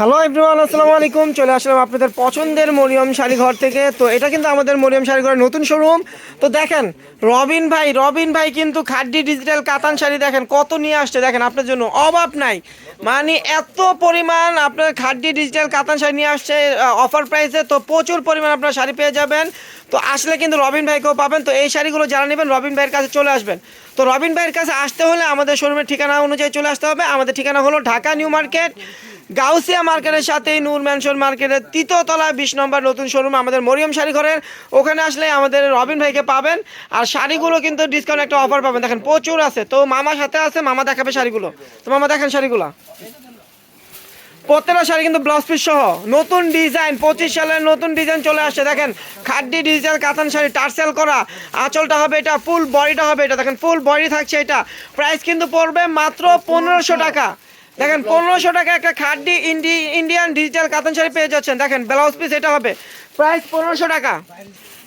Hello everyone আসসালামু আলাইকুম। চলে আসলাম আপনাদের পছন্দের মরিয়ম শাড়ি ঘর থেকে। তো এটা কিন্তু আমাদের মরিয়ম শাড়ি ঘরের নতুন শোরুম তো দেখেন, রবিন ভাই রবিন ভাই কিন্তু খাড্ডি ডিজিটাল কাতান শাড়ি দেখেন, কত নিয়ে আসছে দেখেন, আপনার জন্য অভাব নাই। মানে এত পরিমাণ আপনার খাড্ডি ডিজিটাল কাতান শাড়ি নিয়ে আসছে অফার প্রাইসে তো প্রচুর পরিমাণ আপনার শাড়ি পেয়ে যাবেন। তো আসলে কিন্তু রবিন ভাইকেও পাবেন। তো এই শাড়িগুলো যারা নেবেন, রবিন ভাইয়ের কাছে চলে আসবেন। তো রবিন ভাইয়ের কাছে আসতে হলে আমাদের শোরুমের ঠিকানা অনুযায়ী চলে আসতে হবে। আমাদের ঠিকানা হলো ঢাকা নিউ মার্কেট। গাউসিয়া মার্কেটের সাথেই নূর ম্যানশন মার্কেটের তৃতীয় তলায় বিশ নম্বর নতুন শোরুম আমাদের মরিয়ম শাড়ি ঘরের। ওখানে আসলে আমাদের রবিন ভাইকে পাবেন। আর শাড়িগুলো কিন্তু ডিসকাউন্ট একটা অফার পাবেন। দেখেন, প্রচুর আছে। তো মামার সাথে আছে, মামা দেখাবে শাড়িগুলো। তো মামা, দেখেন শাড়িগুলো। প্রত্যেকটা শাড়ি কিন্তু ব্লাউজ পিস সহ। নতুন ডিজাইন পঁচিশ সালের নতুন ডিজাইন চলে আসছে। দেখেন, খাড্ডি ডিজিটাল কাতান শাড়ি টার্সেল করা। আঁচলটা হবে এটা ফুল বডিটা হবে এটা। দেখেন ফুল বডি থাকছে এটা। প্রাইস কিন্তু পড়বে মাত্র পনেরোশো টাকা। দেখেন, পনেরোশো টাকা একটা খাড্ডি ইন্ডি, ইন্ডিয়ান ডিজিটাল কাতান শাড়ি পেয়ে যাচ্ছেন। দেখেন ব্লাউজ পিস এটা হবে। প্রাইস পনেরোশো টাকা।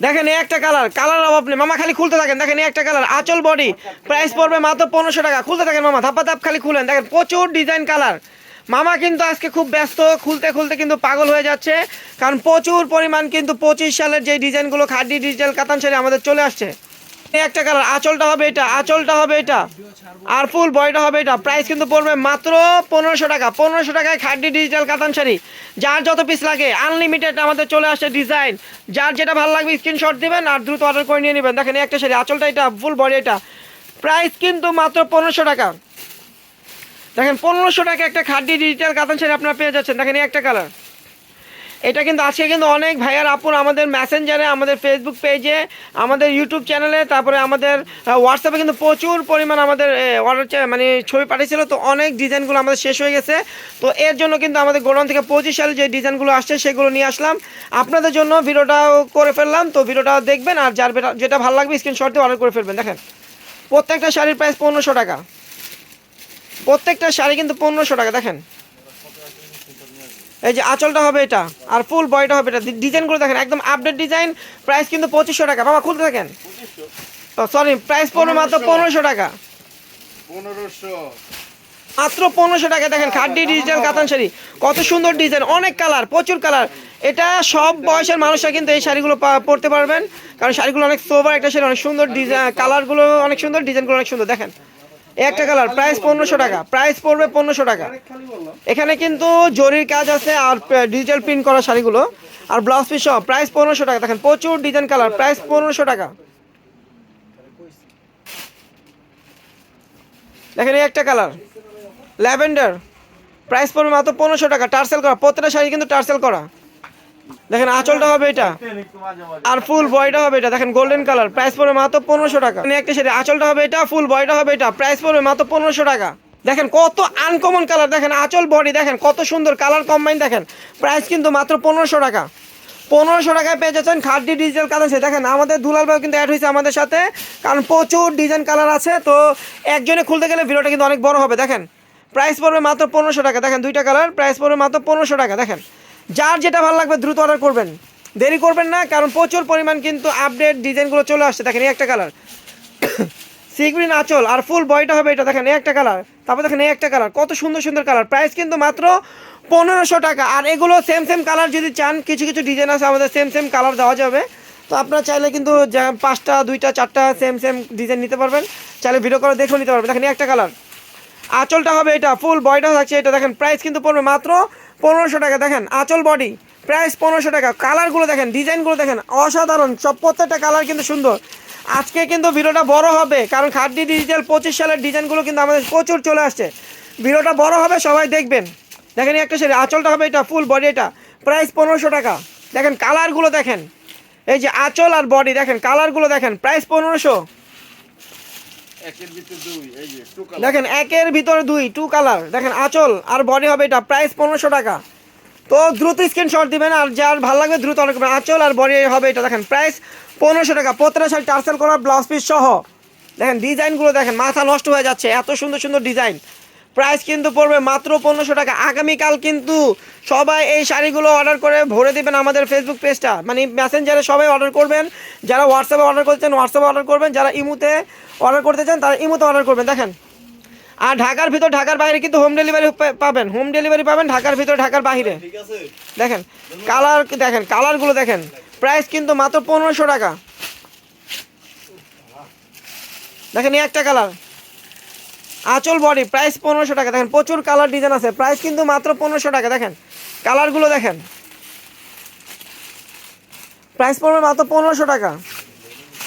দেখেন, এই একটা কালার কালার অভাব নেই। মামা খালি খুলতে থাকেন। দেখেন, এই একটা কালার আঁচল বডি প্রাইস পড়বে মাত্র পনেরোশো টাকা। খুলতে থাকেন মামা ধাপ্পা ধাপ খালি খুলেন। দেখেন, প্রচুর ডিজাইন কালার মামা কিন্তু আজকে খুব ব্যস্ত, খুলতে খুলতে কিন্তু পাগল হয়ে যাচ্ছে। কারণ প্রচুর পরিমাণ কিন্তু পঁচিশ সালের যে ডিজাইনগুলো খাড্ডি ডিজিটাল কাতান শাড়ি আমাদের চলে আসছে। একটা কালার, আঁচলটা হবে এটা, আঁচলটা হবে এটা। আর ফুল বয়টা হবে এটা। প্রাইস কিন্তু পড়বে মাত্র পনেরোশো টাকা। পনেরোশো টাকায় খাড্ডি ডিজিটাল কাতান শাড়ি। যার যত পিস লাগে আনলিমিটেড আমাদের চলে আসছে ডিজাইন যার যেটা ভালো লাগবে স্ক্রিনশট দিবেন আর দ্রুত অর্ডার করে নিয়ে নেবেন। দেখেন একটা শাড়ি, আঁচলটা এটা ফুল বডি এটা। প্রাইস কিন্তু মাত্র পনেরোশো টাকা। দেখেন, পনেরোশো টাকা একটা খাড্ডি ডিজিটাল কাতান শাড়ি আপনারা পেয়ে যাচ্ছেন। দেখেন একটা কালার। এটা কিন্তু আজকে কিন্তু অনেক ভাইয়ার আপুর আমাদের মেসেঞ্জারে, আমাদের ফেসবুক পেজে আমাদের ইউটিউব চ্যানেলে তারপরে আমাদের হোয়াটসঅ্যাপে কিন্তু প্রচুর পরিমাণ আমাদের অর্ডার মানে ছবি পাঠিয়েছিল। তো অনেক ডিজাইনগুলো আমাদের শেষ হয়ে গেছে। তো এর জন্য কিন্তু আমাদের গোডাউন থেকে পঁচিশ সালে যে ডিজাইনগুলো আসছে, সেগুলো নিয়ে আসলাম। আপনাদের জন্য ভিডিওটাও করে ফেললাম। তো ভিডিওটা দেখবেন আর যার যেটা- যেটা ভালো লাগবে স্ক্রিনশট দিয়ে অর্ডার করে ফেলবেন। দেখেন, প্রত্যেকটা শাড়ির প্রাইস পনেরোশো টাকা। প্রত্যেকটা শাড়ি কিন্তু পনেরোশো টাকা। দেখেন এই যে আঁচলটা হবে এটা আর ফুল বয়টা হবে এটা। ডিজাইনগুলো দেখেন একদম আপডেট ডিজাইন প্রাইস কিন্তু পঁচিশশো টাকা। বাবা খুলতে থাকেন। সরি প্রাইস পড়বে মাত্র পনেরোশো টাকা। পনেরোশো। মাত্র পনেরোশো টাকা। দেখেন খাড্ডি ডিজিটাল কাতান শাড়ি কত সুন্দর ডিজাইন অনেক কালার প্রচুর কালার এটা সব বয়সের মানুষরা কিন্তু এই শাড়িগুলো পরতে পারবেন। কারণ শাড়িগুলো অনেক সোবার একটা শাড়ি অনেক সুন্দর ডিজাইন কালারগুলো অনেক সুন্দর ডিজাইনগুলো অনেক সুন্দর। দেখেন একটা কালার প্রাইস পনেরোশো টাকা প্রাইস পড়বে পনেরোশো টাকা। এখানে কিন্তু জরির কাজ আছে আর ডিজিটাল প্রিন্ট করা শাড়িগুলো। আর ব্লাউজ পিস সব প্রাইস পনেরোশো টাকা। দেখেন, প্রচুর ডিজাইন কালার প্রাইস পনেরোশো টাকা। দেখেন, এই একটা কালার, ল্যাভেন্ডার। প্রাইস পড়বে মাত্র পনেরোশো টাকা। টার্সেল করা, প্রত্যেকটা শাড়ি কিন্তু টার্সেল করা। দেখেন আঁচলটা হবে এটা। আর ফুল বয়টা হবে এটা। দেখেন গোল্ডেন কালার প্রাইস পড়বে মাত্র পনেরোশো টাকা। একটা শাড়ি আঁচলটা হবে এটা ফুল বয়টা হবে এটা প্রাইস পড়বে মাত্র পনেরোশো টাকা। দেখেন কত আনকমন কালার দেখেন আঁচল বডি দেখেন কত সুন্দর কালার কম্বাইন দেখেন। প্রাইস কিন্তু মাত্র পনেরোশো টাকা। পনেরোশো টাকায় পেয়ে যাচ্ছেন খাদ্যি ডিজিটাল কালার আছে। দেখেন আমাদের দুলাল ভাই কিন্তু অ্যাড হয়েছে আমাদের সাথে, কারণ প্রচুর ডিজাইন কালার আছে। তো একজনে খুলতে গেলে ভিডিওটা কিন্তু অনেক বড় হবে। দেখেন প্রাইস পড়বে মাত্র পনেরোশো টাকা। দেখেন দুইটা কালার প্রাইস পড়বে মাত্র পনেরোশো টাকা। দেখেন যার যেটা ভালো লাগবে দ্রুত অর্ডার করবেন। দেরি করবেন না, কারণ প্রচুর পরিমাণ কিন্তু আপডেট ডিজাইনগুলো চলে আসছে। দেখেন এই একটা কালার সিগ্রিন আঁচল আর ফুল বয়টা হবে এটা। দেখেন এই একটা কালার তারপর দেখেন এই একটা কালার কত সুন্দর সুন্দর কালার প্রাইস কিন্তু মাত্র পনেরোশো টাকা। আর এগুলো সেম সেম কালার যদি চান, কিছু কিছু ডিজাইন আছে, আমাদের সেম সেম কালার দেওয়া যাবে। তো আপনারা চাইলে কিন্তু পাঁচটা, দুইটা, চারটা সেম সেম ডিজাইন নিতে পারবেন। চাইলে ভিডিও করে দেখেও নিতে পারবেন। দেখেন একটা কালার আঁচলটা হবে এটা। ফুল বডিটা থাকছে এটা। দেখেন প্রাইস কিন্তু পড়বে মাত্র পনেরোশো টাকা, দেখেন, আঁচল বডি প্রাইস পনেরোশো টাকা কালারগুলো দেখেন ডিজাইনগুলো দেখেন, অসাধারণ, সব প্রত্যেকটা কালার কিন্তু সুন্দর। আজকে কিন্তু ভিডিওটা বড় হবে, কারণ খাদ্য ডিজিটাল পঁচিশ সালের ডিজাইনগুলো কিন্তু আমাদের প্রচুর চলে আসছে। ভিডিওটা বড় হবে, সবাই দেখবেন। দেখেন, একটা শাড়ি আঁচলটা হবে এটা ফুল বডি এটা প্রাইস পনেরোশো টাকা। দেখেন কালারগুলো দেখেন, এই যে আঁচল আর বডি দেখেন কালারগুলো দেখেন প্রাইস পনেরোশো একের ভিতরে দুই এই যে টু কালার দেখেন, একের ভিতরে দুই টু কালার দেখেন, আচল আর বডি হবে এটা প্রাইস পনেরোশো টাকা। তো দ্রুত স্ক্রিনশট দিবেন আর যার ভালো লাগবে দ্রুত অর্ডার করবেন। আঁচল আর বডি হবে এটা, দেখেন প্রাইস পনেরোশো টাকা। প্রত্যেকটা শাড়ি টার্সেল করা ব্লাউজ পিস সহ। দেখেন ডিজাইনগুলো দেখেন, মাথা নষ্ট হয়ে যাচ্ছে, এত সুন্দর সুন্দর ডিজাইন প্রাইস কিন্তু পড়বে মাত্র পনেরোশো টাকা। আগামীকাল কিন্তু সবাই এই শাড়িগুলো অর্ডার করে ভরে দেবেন আমাদের ফেসবুক পেজটা মানে মেসেঞ্জারে সবাই অর্ডার করবেন। যারা হোয়াটসঅ্যাপে অর্ডার করতে চান হোয়াটসঅ্যাপে অর্ডার করবেন। যারা ইমুতে অর্ডার করতে চান, তারা ইমুতে অর্ডার করবেন। দেখেন। আর ঢাকার ভিতর, ঢাকার বাইরে কিন্তু হোম ডেলিভারি পাবেন। হোম ডেলিভারি পাবেন ঢাকার ভিতর, ঢাকার বাইরে। দেখেন কালার দেখেন? কালারগুলো দেখেন। প্রাইস কিন্তু মাত্র পনেরোশো টাকা। দেখেন এই একটা কালার আঁচল বডি প্রাইস পনেরোশো টাকা। দেখেন, প্রচুর কালার ডিজাইন আছে। প্রাইস কিন্তু মাত্র পনেরোশো টাকা। দেখেন কালারগুলো দেখেন। প্রাইস পড়বে মাত্র পনেরোশো টাকা।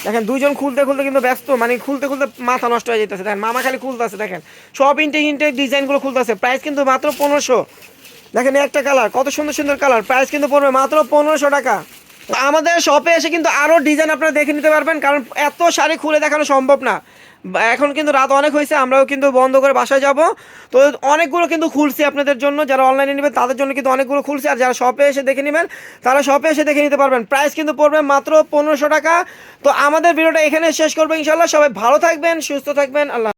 দেখেন দুজন খুলতে খুলতে কিন্তু ব্যস্ত। মানে খুলতে খুলতে মাথা নষ্ট হয়ে যেতেছে দেখেন, মামা খালি খুলতেছে, দেখেন। সব ইনটেক ইনটেক ডিজাইনগুলো খুলতেছে। প্রাইস কিন্তু মাত্র পনেরোশো। দেখেন, একটা কালার কত সুন্দর সুন্দর কালার প্রাইস কিন্তু পড়বে মাত্র পনেরোশো টাকা। আমাদের শপে এসে কিন্তু আরও ডিজাইন আপনারা দেখে নিতে পারবেন, কারণ এত শাড়ি খুলে দেখানো সম্ভব না। এখন কিন্তু রাত অনেক হয়েছে, আমরাও কিন্তু বন্ধ করে বাসায় যাব। তো অনেকগুলো কিন্তু খুলছি আপনাদের জন্য, যারা অনলাইনে নেবেন তাদের জন্য কিন্তু অনেকগুলো খুলছি, আর যারা শপে এসে দেখে নেবেন, তারা শপে এসে দেখে নিতে পারবেন। প্রাইস কিন্তু পড়বে মাত্র পনেরোশো টাকা। তো আমাদের ভিডিওটা এখানে শেষ করব ইনশাল্লাহ সবাই ভালো থাকবেন, সুস্থ থাকবেন, আল্লাহ